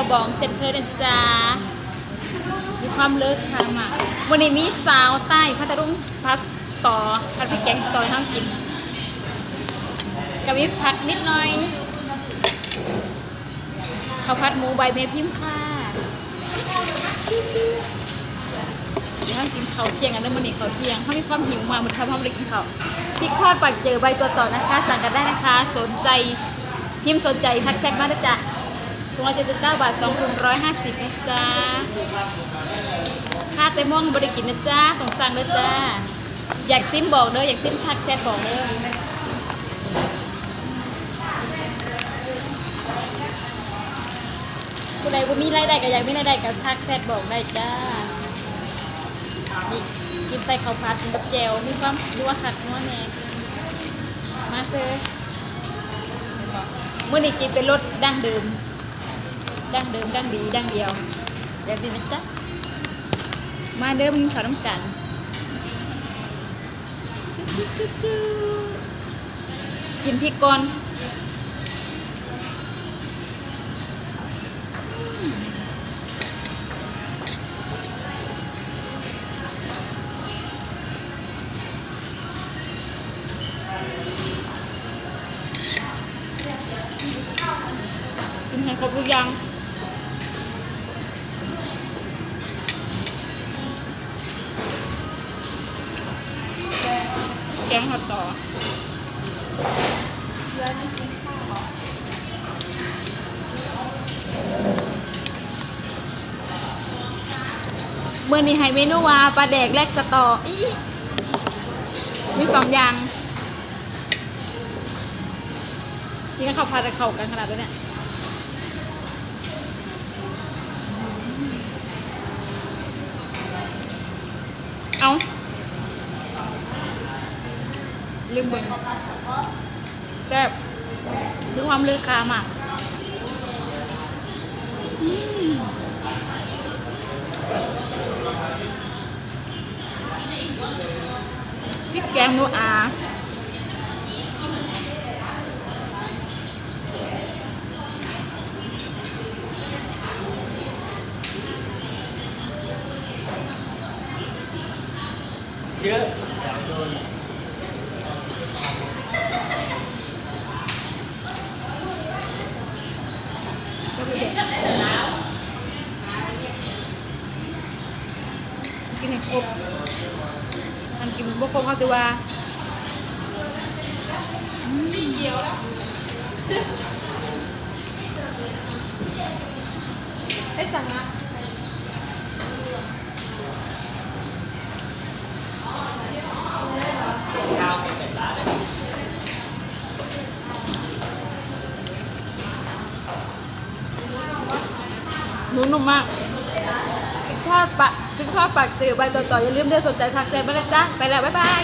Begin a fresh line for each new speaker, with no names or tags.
วบองเซ็นเคอร์นะจ๊ะมีความเลิศค่ะมาวันนี้มีสาวใต้พัทลุงพัสต่อพัดพริกแกงสตอให้องกินกับมีผักนิดหน่อยข้าวผัดหมูใบเมพิมค่ะนั่งกินข้าวเที่ยงอันนั้นมันนี่ข้าวเที่ยงเขามีความหิวมาเหมือนทำให้เรากินข้าวพริกทอดปักเจอใบตัวต่อนะคะ สั่งกันได้นะคะ สนใจพิมพ์สนใจทักแชทมาด้วยจ้ะ ถุงละเจ็ดสิบเก้าบาทสองถุงร้อยห้าสิบนะจ๊ะค่าเต้ม่วงบริกินนะจ๊ะต้องสั่งเด้อจ้า อยากซิมบอกเด้ออยากซิมทักแชทบอกเด้อผู้ใดบ่มีรายได้ก็อยากมีรายได้ก็ทักแชทบอกได้จ้านี่กินไปข้าวผัดกินกับแจวมีความนัวคักนัวแน่มาเถอะมื้อนี้กินเป็นรสดั้งเดิม ดั้งเดิมดั้งดีดั้งเดียวเดี๋ยวดีนะจ๊ะมาเดิมขอน้ำกันกินพริกก่อนกินให้ครบทุกอย่าง กงหอดต่อเมื่อนี้ให้เมนูว่าปลาแดกแลกสตออีมีสองอย่างที่เขาพาจะเขากันขนาดนี้เนี่ยเอา ลืมเบิ่งแบบคือความลือคามอะพริกแกงนัวอา
เยอะ
ครบมันกินบ่ครบเขาตัวว่าอืม
ให้สั่งนะ
ข้าวเป็นแบบร้าน
หนูนุ่มมากพริกทอดปะ ถึงชอบปากตือใบต่อๆอย่าลืมเดือสนใจทักแชร์มาเลยจ้ะไปแล้ว บ๊ายบาย